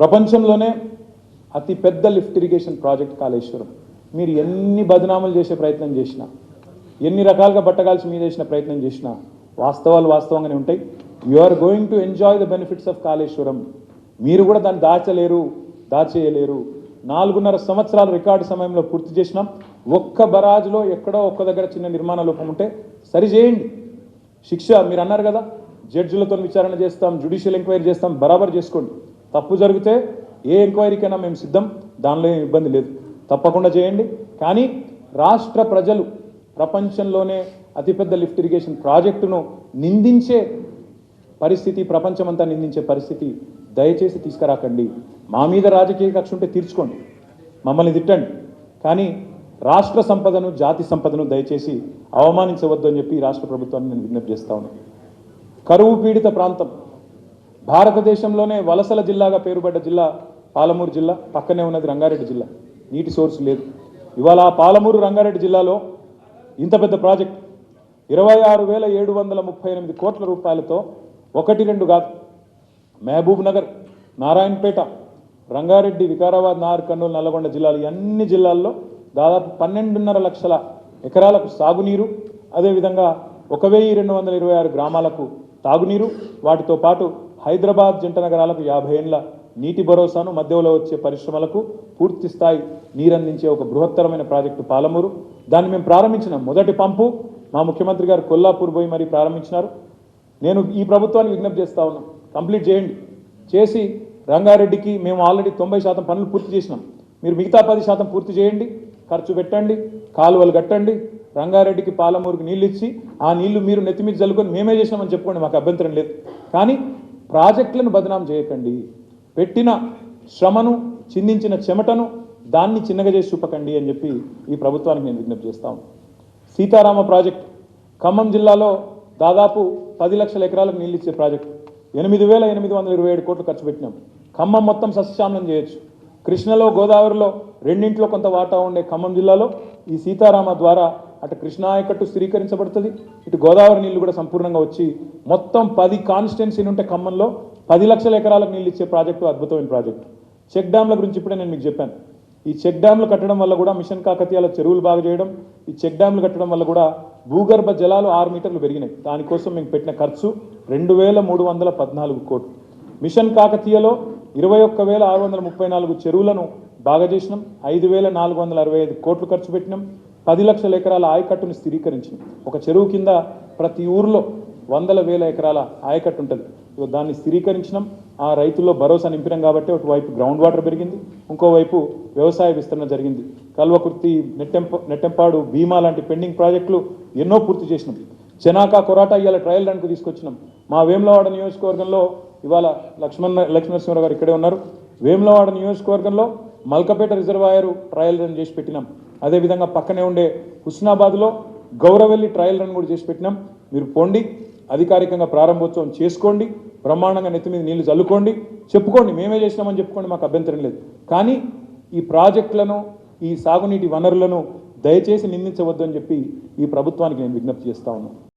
ప్రపంచంలోనే అతి పెద్ద లిఫ్ట్ ఇరిగేషన్ ప్రాజెక్ట్ కాళేశ్వరం. మీరు ఎన్ని బదనాములు చేసే ప్రయత్నం చేసినా ఎన్ని రకాలుగా బట్టగాల్చి మీద చేసిన ప్రయత్నం చేసినా వాస్తవాలు వాస్తవంగానే ఉంటాయి. You are going to enjoy the benefits of Kaleshwaram. మీరు కూడా దాన్ని దాచలేరు దాచేయలేరు. నాలుగున్నర సంవత్సరాలు రికార్డు సమయంలో పూర్తి చేసినాం. ఒక్క బరాజ్లో ఎక్కడో ఒక్క దగ్గర చిన్న నిర్మాణ లోపం ఉంటే సరిచేయండి శిక్ష మీరు అన్నారు కదా జడ్జిలతో విచారణ చేస్తాం జ్యుడిషియల్ ఎంక్వైరీ చేస్తాం బరాబర్ చేసుకోండి. తప్పు జరిగితే ఏ ఎంక్వైరీకైనా మేము సిద్ధం దానిలో ఏం ఇబ్బంది లేదు. తప్పకుండా చేయండి. కానీ రాష్ట్ర ప్రజలు ప్రపంచంలోనే అతిపెద్ద లిఫ్ట్ ఇరిగేషన్ ప్రాజెక్టును నిందించే పరిస్థితి ప్రపంచమంతా నిందించే పరిస్థితి దయచేసి తీసుకురాకండి. మా మీద రాజకీయ కక్ష ఉంటే తీర్చుకోండి. మమ్మల్ని తిట్టండి. కానీ రాష్ట్ర సంపదను జాతి సంపదను దయచేసి అవమానించవద్దు అని చెప్పి రాష్ట్ర ప్రభుత్వాన్ని నేను విజ్ఞప్తి చేస్తా ఉన్నాను కరువు పీడిత ప్రాంతం. భారతదేశంలోనే వలసల జిల్లాగా పేరుపడ్డ జిల్లా పాలమూరు జిల్లా పక్కనే ఉన్నది రంగారెడ్డి జిల్లా. నీటి సోర్స్ లేదు. ఇవాళ ఆ పాలమూరు రంగారెడ్డి జిల్లాలో ఇంత పెద్ద ప్రాజెక్ట్. ఇరవై ఆరు వేల ఏడు వందల ముప్పై ఎనిమిది కోట్ల రూపాయలతో ఒకటి రెండు కాదు. మహబూబ్ నగర్ నారాయణపేట రంగారెడ్డి వికారాబాద్ నార్ కర్నూలు నల్లగొండ జిల్లాలు అన్ని జిల్లాల్లో దాదాపు పన్నెండున్నర లక్షల ఎకరాలకు సాగునీరు అదేవిధంగా ఒక వెయ్యి రెండు వందల ఇరవై ఆరు గ్రామాలకు తాగునీరు వాటితో పాటు హైదరాబాద్ జంట నగరాలకు యాభై ఏళ్ళ నీటి భరోసాను మధ్యలో వచ్చే పరిశ్రమలకు పూర్తి స్థాయి నీరందించే ఒక బృహత్తరమైన ప్రాజెక్టు పాలమూరు. దాన్ని మేము ప్రారంభించిన మొదటి పంపు మా ముఖ్యమంత్రి గారు కొల్లాపూర్ పోయి మరీ ప్రారంభించినారు. నేను ఈ ప్రభుత్వాన్ని విజ్ఞప్తి చేస్తా ఉన్నా. కంప్లీట్ చేయండి. చేసి రంగారెడ్డికి మేము ఆల్రెడీ తొంభై శాతం పనులు పూర్తి చేసినాం. మీరు మిగతా పది శాతం పూర్తి చేయండి. ఖర్చు పెట్టండి. కాలువలు కట్టండి. రంగారెడ్డికి పాలమూరుకి నీళ్ళు ఇచ్చి ఆ నీళ్ళు మీరు నెత్తి మీద చల్లుకొని మేమే చేసినామని చెప్పుకోండి. మాకు అభ్యంతరం లేదు. కానీ ప్రాజెక్టులను బదనాం చేయకండి. పెట్టిన శ్రమను చిందించిన చెమటను దాన్ని చిన్నగా చేసి చూపకండి అని చెప్పి ఈ ప్రభుత్వానికి నేను విజ్ఞప్తి చేస్తాం సీతారామ ప్రాజెక్ట్ ఖమ్మం జిల్లాలో దాదాపు పది లక్షల ఎకరాలకు నీళ్ళు ఇచ్చే ప్రాజెక్ట్. ఎనిమిది వేల ఎనిమిది వందల ఇరవై ఏడు కోట్లు ఖర్చు పెట్టినాం. ఖమ్మం మొత్తం సస్యశామనం చేయొచ్చు. కృష్ణలో గోదావరిలో రెండింటిలో కొంత వాటా ఉండే ఖమ్మం జిల్లాలో ఈ సీతారామ ద్వారా అటు కృష్ణా ఆయకట్టు స్థిరీకరించబడుతుంది. ఇటు గోదావరి నీళ్ళు కూడా సంపూర్ణంగా వచ్చి మొత్తం పది కాన్స్టిట్యున్సీలు ఉంటే ఖమ్మంలో పది లక్షల ఎకరాలకు నీళ్ళు ఇచ్చే ప్రాజెక్టు అద్భుతమైన ప్రాజెక్టు. చెక్ డ్యాంల గురించి ఇప్పుడే నేను మీకు చెప్పాను. ఈ చెక్ డ్యాంలు కట్టడం వల్ల కూడా మిషన్ కాకతీయాల చెరువులు బాగా చేయడం ఈ చెక్ డ్యాంలు కట్టడం వల్ల కూడా భూగర్భ జలాలు ఆరు మీటర్లు పెరిగినాయి. దానికోసం మేము పెట్టిన ఖర్చు రెండు వేల మూడు వందల పద్నాలుగు కోట్లు. మిషన్ కాకతీయలో ఇరవై ఒక్క వేల ఆరు వందల ముప్పై నాలుగు చెరువులను బాగా చేసినాం. ఐదు వేల నాలుగు వందల అరవై ఐదు కోట్లు ఖర్చు పెట్టినాం. పది లక్షల ఎకరాల ఆయకట్టును స్థిరీకరించింది. ఒక చెరువు కింద ప్రతి ఊర్లో వందల వేల ఎకరాల ఆయకట్టు ఉంటుంది దాన్ని స్థిరీకరించినాం. ఆ రైతుల్లో భరోసా నింపినాం కాబట్టి ఒకవైపు గ్రౌండ్ వాటర్ పెరిగింది. ఇంకోవైపు వ్యవసాయ విస్తరణ జరిగింది. కల్వకుర్తి నెట్టెంప నెట్టెంపాడు భీమా లాంటి పెండింగ్ ప్రాజెక్టులు ఎన్నో పూర్తి చేసినాం. చెనాకా కొరాటా ఇవాళ ట్రయల్ రన్కు తీసుకొచ్చినాం. మా వేములవాడ నియోజకవర్గంలో ఇవాళ లక్ష్మణ లక్ష్మణరసింహరావు గారు ఇక్కడే ఉన్నారు. వేములవాడ నియోజకవర్గంలో మల్కపేట రిజర్వాయర్ ట్రయల్ రన్ చేసి పెట్టినాం. అదేవిధంగా పక్కనే ఉండే హుస్నాబాద్లో గౌరవెల్లి ట్రయల్ రన్ కూడా చేసి పెట్టినాం. మీరు పోండి అధికారికంగా ప్రారంభోత్సవం చేసుకోండి బ్రహ్మాండంగా నెత్తి మీద నీళ్ళు చల్లుకోండి. చెప్పుకోండి మేమే చేసినామని చెప్పుకోండి మాకు అభ్యంతరం లేదు. కానీ ఈ ప్రాజెక్టులను ఈ సాగునీటి వనరులను దయచేసి నిందించవద్దని చెప్పి ఈ ప్రభుత్వానికి నేను విజ్ఞప్తి చేస్తా ఉన్నాను.